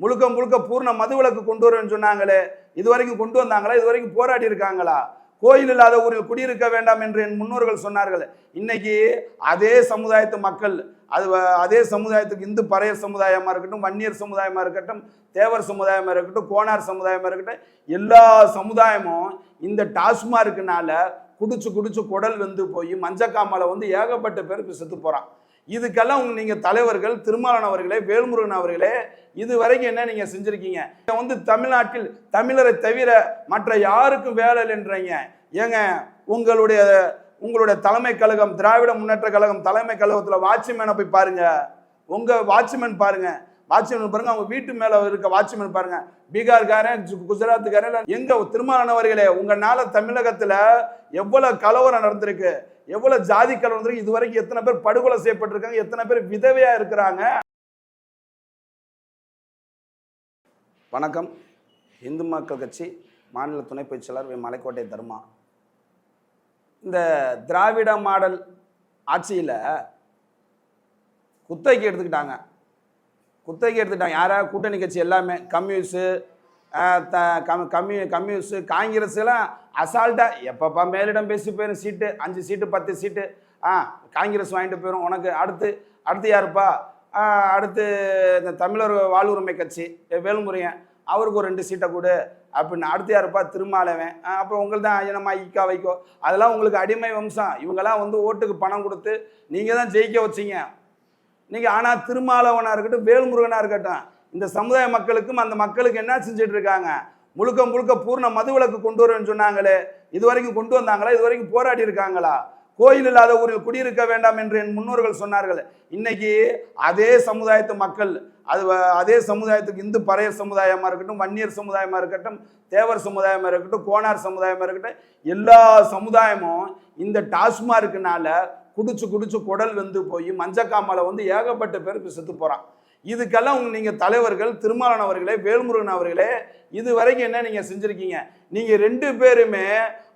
முழுக்க முழுக்க பூர்ண மதுவிலக்கு கொண்டு வருவேன்னு சொன்னாங்களே இது வரைக்கும் கொண்டு வந்தாங்களா இது வரைக்கும் போராடி இருக்காங்களா? கோயில் இல்லாத ஊரில் குடியிருக்க வேண்டாம் என்று என் முன்னோர்கள் சொன்னார்கள். இன்னைக்கு அதே சமுதாயத்து மக்கள் அது அதே சமுதாயத்துக்கு இந்து பறைய சமுதாயமாக இருக்கட்டும் வன்னியர் சமுதாயமாக இருக்கட்டும் தேவர் சமுதாயமாக இருக்கட்டும் கோனார் சமுதாயமாக இருக்கட்டும் எல்லா சமுதாயமும் இந்த டாஸ்மார்க்குனால குடிச்சு குடிச்சு குடல் வெந்து போய் மஞ்சக்காமலை வந்து ஏகப்பட்ட பேருக்கு செத்து போகிறான் இதுக்கெல்லாம் உங்க தலைவர்கள் திருமாவளவன் அவர்களே வேல்முருகன் அவர்களே இது வரைக்கும் என்ன நீங்கள் செஞ்சுருக்கீங்க? நீங்க வந்து தமிழ்நாட்டில் தமிழரை தவிர மற்ற யாருக்கும் வேலை இல்லைன்றீங்க. ஏங்க உங்களுடைய உங்களுடைய தலைமை கழகம் திராவிட முன்னேற்ற கழகம் தலைமை கழகத்தில் வாட்ச்மேனை போய் பாருங்க. உங்கள் வாட்ச்மேன் பாருங்க. வாட்ச்மேன் பாருங்க அவங்க வீட்டு மேலே இருக்க வாட்ச்மேன் பாருங்க. பீகார்காரன் குஜராத்துக்காரன் இல்ல எங்க திருமாவளவர்களே உங்களால தமிழகத்தில் எவ்வளோ கலவரம் நடந்திருக்கு? எவ்வளவு ஜாதி கலவரம் இது வரைக்கும் எத்தனை பேர் படுகொலை செய்யப்பட்டிருக்காங்க எத்தனை பேர் விதவையா இருக்கிறாங்க? வணக்கம். இந்து மக்கள் கட்சி மாநில துணை பயிற்சியாளர் மலைக்கோட்டை தர்மா. இந்த திராவிட மாடல் ஆட்சியில் குத்தகைக்கு எடுத்துக்கிட்டாங்க. குத்தகைக்கு எடுத்துக்கிட்டாங்க. யாரா? கூட்டணி கட்சி எல்லாமே. கம்யூனிஸ்ட்டு த கம் கம்யூ கம்யூனிஸ்ட்டு காங்கிரஸ் எல்லாம் அசால்ட்டாக எப்பப்பா மேலிடம் பேசி போயிடும் சீட்டு அஞ்சு சீட்டு பத்து சீட்டு. ஆ காங்கிரஸ் வாங்கிட்டு போயிடும் உனக்கு அடுத்து அடுத்து யாருப்பா? அடுத்து இந்த தமிழர் வாழ்வுரிமை கட்சி வேலுமுருகன். அவருக்கு ஒரு ரெண்டு சீட்டை கொடு. அப்படின்னு அடுத்து யாருப்பா? திருமாலவன். அப்புறம் உங்களுக்கு தான் ஐயனம்மா ஈக்கா வைக்கோ அதெல்லாம் உங்களுக்கு அடிமை வம்சம். இவங்கெல்லாம் வந்து ஓட்டுக்கு பணம் கொடுத்து நீங்கள் தான் ஜெயிக்க வச்சீங்க. நீங்கள் ஆனால் திருமாலவனாக இருக்கட்டும் வேல்முருகனாக இருக்கட்டும் இந்த சமுதாய மக்களுக்கும் அந்த மக்களுக்கு என்ன செஞ்சுட்டு இருக்காங்க? முழுக்க முழுக்க பூர்ண மதுவிலக்கு கொண்டு வரேன்னு சொன்னாங்களே இது வரைக்கும் கொண்டு வந்தாங்களா? இது வரைக்கும் போராடி இருக்காங்களா? கோயில் இல்லாத ஊரில் குடியிருக்க வேண்டாம் என்று என் முன்னோர்கள் சொன்னார்கள் இன்னைக்கு அதே சமுதாயத்து மக்கள் அது வ- அதே சமுதாயத்துக்கு இந்து பறைய சமுதாயமாக இருக்கட்டும் வன்னியர் சமுதாயமாக இருக்கட்டும் தேவர் சமுதாயமாக இருக்கட்டும் கோனார் சமுதாயமாக இருக்கட்டும் எல்லா சமுதாயமும் இந்த டாஸ்மார்க்குனால குடிச்சு குடிச்சு குடல் வந்து போய் மஞ்சக்காமலை வந்து ஏகப்பட்ட பேருக்கு செத்து போகிறான் இதுக்கெல்லாம் உங்க தலைவர்கள் திருமாலன் அவர்களே வேல்முருகன் அவர்களே இது வரைக்கும் என்ன நீங்கள் செஞ்சுருக்கீங்க? நீங்கள் ரெண்டு பேருமே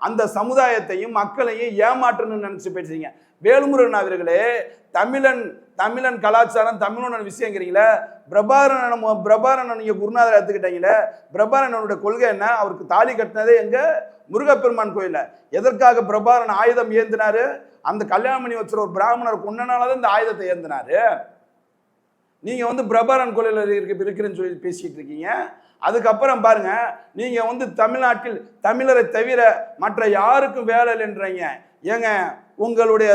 அந்த சமுதாயத்தையும் மக்களையும் ஏமாற்றணும்னு நினச்சி பேசுறீங்க. வேல்முருகன் அவர்களே தமிழன் தமிழன் கலாச்சாரம் தமிழனோட விஷயங்கிறீங்களே பிரபாரன் பிரபாரன் நீங்கள் குருநாதர் எடுத்துக்கிட்டீங்களே பிரபாரனோட கொள்கை என்ன? அவருக்கு தாலி கட்டினதே எங்கள் முருகப்பெருமான் கோயிலில். எதற்காக பிரபாரன் ஆயுதம் ஏந்தினாரு? அந்த கல்யாணம் பண்ணி வச்சுற ஒரு பிராமணர் கொண்டனாலதான் இந்த ஆயுதத்தை ஏந்தினாரு? நீங்கள் வந்து பிரபாரன் கொலையில் இருக்க இருக்கிறேன்னு சொல்லி பேசிகிட்டு இருக்கீங்க. அதுக்கப்புறம் பாருங்கள் நீங்கள் வந்து தமிழ்நாட்டில் தமிழரை தவிர மற்ற யாருக்கும் வேலை இல்லைன்றீங்க. ஏங்க உங்களுடைய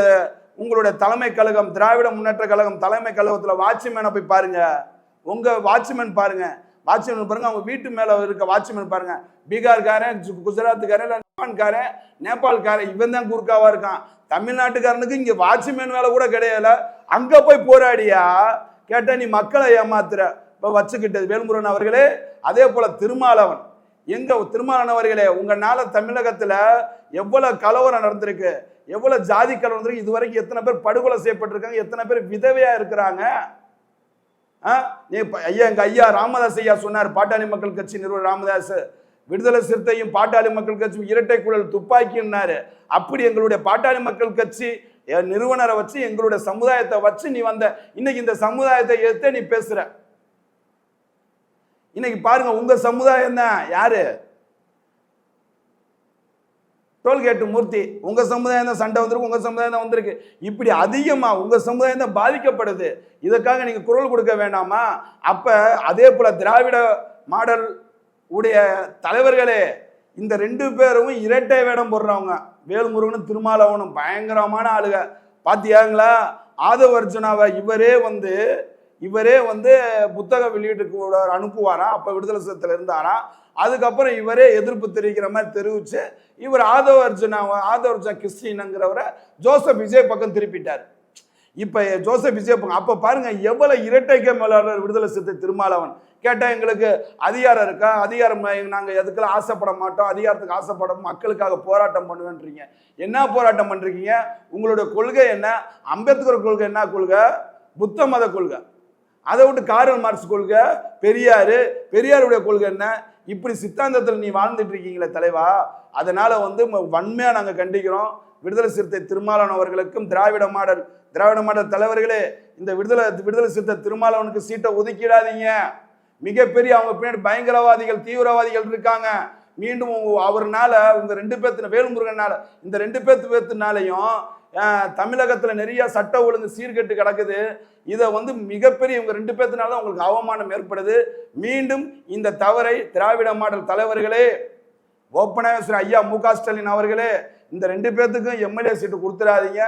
உங்களுடைய தலைமை கழகம் திராவிட முன்னேற்ற கழகம் தலைமை கழகத்தில் வாட்ச்மேனை போய் பாருங்கள் உங்கள் வாட்ச்மேன் பாருங்கள் வாட்ச்மேன் பாருங்கள் அவங்க வீட்டு மேலே இருக்க வாட்ச்மேன் பாருங்கள் பீகார்காரன் குஜராத்துக்காரன் இல்லை நேபாள்காரன் நேபாள்காரன் இவன் தான் குறுக்காவாக இருக்கான். தமிழ்நாட்டுக்காரனுக்கு இங்கே வாட்ச்மேன் வேலை கூட கிடையாது அங்கே போய் போராடியா? கேட்டால் நீ மக்களை ஏமாத்துற. இப்போ வச்சுக்கிட்டது வேல்முருகன் அவர்களே அதே போல் திருமாலவன். எங்க திருமாலன் அவர்களே உங்களால் தமிழகத்தில் எவ்வளோ கலவரம் நடந்திருக்கு எவ்வளோ ஜாதி கலவரம் நடந்திருக்கு இது வரைக்கும் எத்தனை பேர் படுகொலை செய்யப்பட்டிருக்காங்க எத்தனை பேர் விதவையாக இருக்கிறாங்க? ஆ? நீ ஐயா எங்கள் ஐயா ராமதாஸ் ஐயா சொன்னார் பாட்டாளி மக்கள் கட்சி நிறுவனர் ராமதாஸ் விடுதலை சிறுத்தையும் பாட்டாளி மக்கள் கட்சியும் இரட்டை குழல் துப்பாக்கின்னாரு. அப்படி எங்களுடைய பாட்டாளி மக்கள் கட்சி நிறுவனரை வச்சு எங்களுடைய சமுதாயத்தை வச்சு நீ வந்த இன்னைக்கு இந்த சமுதாயத்தை எடுத்து நீ பேசுற. இன்னைக்கு பாருங்க உங்க சமுதாயம் தான் யாரு? Toll gate Murthy. உங்க சமுதாயம் தான் சண்டை வந்திருக்கு உங்க சமுதாயம் தான் வந்திருக்கு? இப்படி அதிகமா உங்க சமுதாயம் தான் பாதிக்கப்படுது? இதற்காக நீங்க குரல் கொடுக்க வேண்டாமா? அப்ப அதே போல திராவிட மாடல் உடைய தலைவர்களே இந்த ரெண்டு பேரும் இரட்டை வேடம் போடுறவங்க. வேல்முருகனும் திருமாலவனும் பயங்கரமான ஆளுக. பாத்தியாங்களா? ஆதவர்ஜுனாவை இவரே வந்து இவரே வந்து புத்தக வெளியீட்டுக்கு அனுப்புவாரா அனுப்புவாராம். அப்ப விடுதலை சிறுத்தையில இருந்தாராம் அதுக்கப்புறம் இவரே எதிர்ப்பு தெரிவிக்கிற மாதிரி தெரிவிச்சு இவர் ஆதவ அர்ஜுனா ஆதவ அர்ஜுனா கிறிஸ்டின்ங்கிறவரை ஜோசப் விஜய் பக்கம் திருப்பிட்டார். இப்போ ஜோசப் விஜயப்பங்க அப்போ பாருங்கள் பாருங்க எவ்வளவு இரட்டைக்க மேலாளர் விடுதலை சிறுத்தை திருமாலவன். கேட்டால் எங்களுக்கு அதிகாரம் இருக்கா? அதிகாரம் நாங்கள் எதுக்கெல்லாம் ஆசைப்பட மாட்டோம்? அதிகாரத்துக்கு ஆசைப்பட மக்களுக்காக போராட்டம் பண்ணுவேன்றீங்க. என்ன போராட்டம் பண்ணுறீங்க உங்களுடைய கொள்கை என்ன? அம்பேத்கர் கொள்கை என்ன கொள்கை? புத்த மத கொள்கை. அதை விட்டு காரல் மார்க்ஸ் கொள்கை. பெரியார் பெரியாருடைய கொள்கை என்ன? இப்படி சித்தாந்தத்தில் நீ வாழ்ந்துட்டு இருக்கீங்களே தலைவா. அதனால் வந்து ம- நாங்கள் கண்டிக்கிறோம். விடுதலை சிறுத்தை திருமாவளவன் அவர்களுக்கும் திராவிட மாடல் திராவிட மாடல் தலைவர்களே இந்த விடுதலை விடுதலை சிறுத்தை திருமாவளவனுக்கு சீட்டை ஒதுக்கிடாதீங்க. மிகப்பெரிய அவங்க பின்னாடி பயங்கரவாதிகள் தீவிரவாதிகள் இருக்காங்க. மீண்டும் உங்க- அவர்னால உங்க ரெண்டு பேர்த்து வேலுமுருகனால இந்த ரெண்டு பேர்த்து பேர்த்துனாலையும் தமிழகத்தில் நிறைய சட்ட ஒழுங்கு சீர்கெட்டு கிடக்குது. இதை வந்து மிகப்பெரிய இவங்க ரெண்டு பேர்த்தினால தான் உங்களுக்கு அவமானம் ஏற்படுது. மீண்டும் இந்த தவறை திராவிட மாடல் தலைவர்களே ஓப்பனாக ஐயா மு க ஸ்டாலின் அவர்களே இந்த ரெண்டு பேர்த்துக்கும் எம்எல்ஏ சீட்டு கொடுத்துடாதீங்க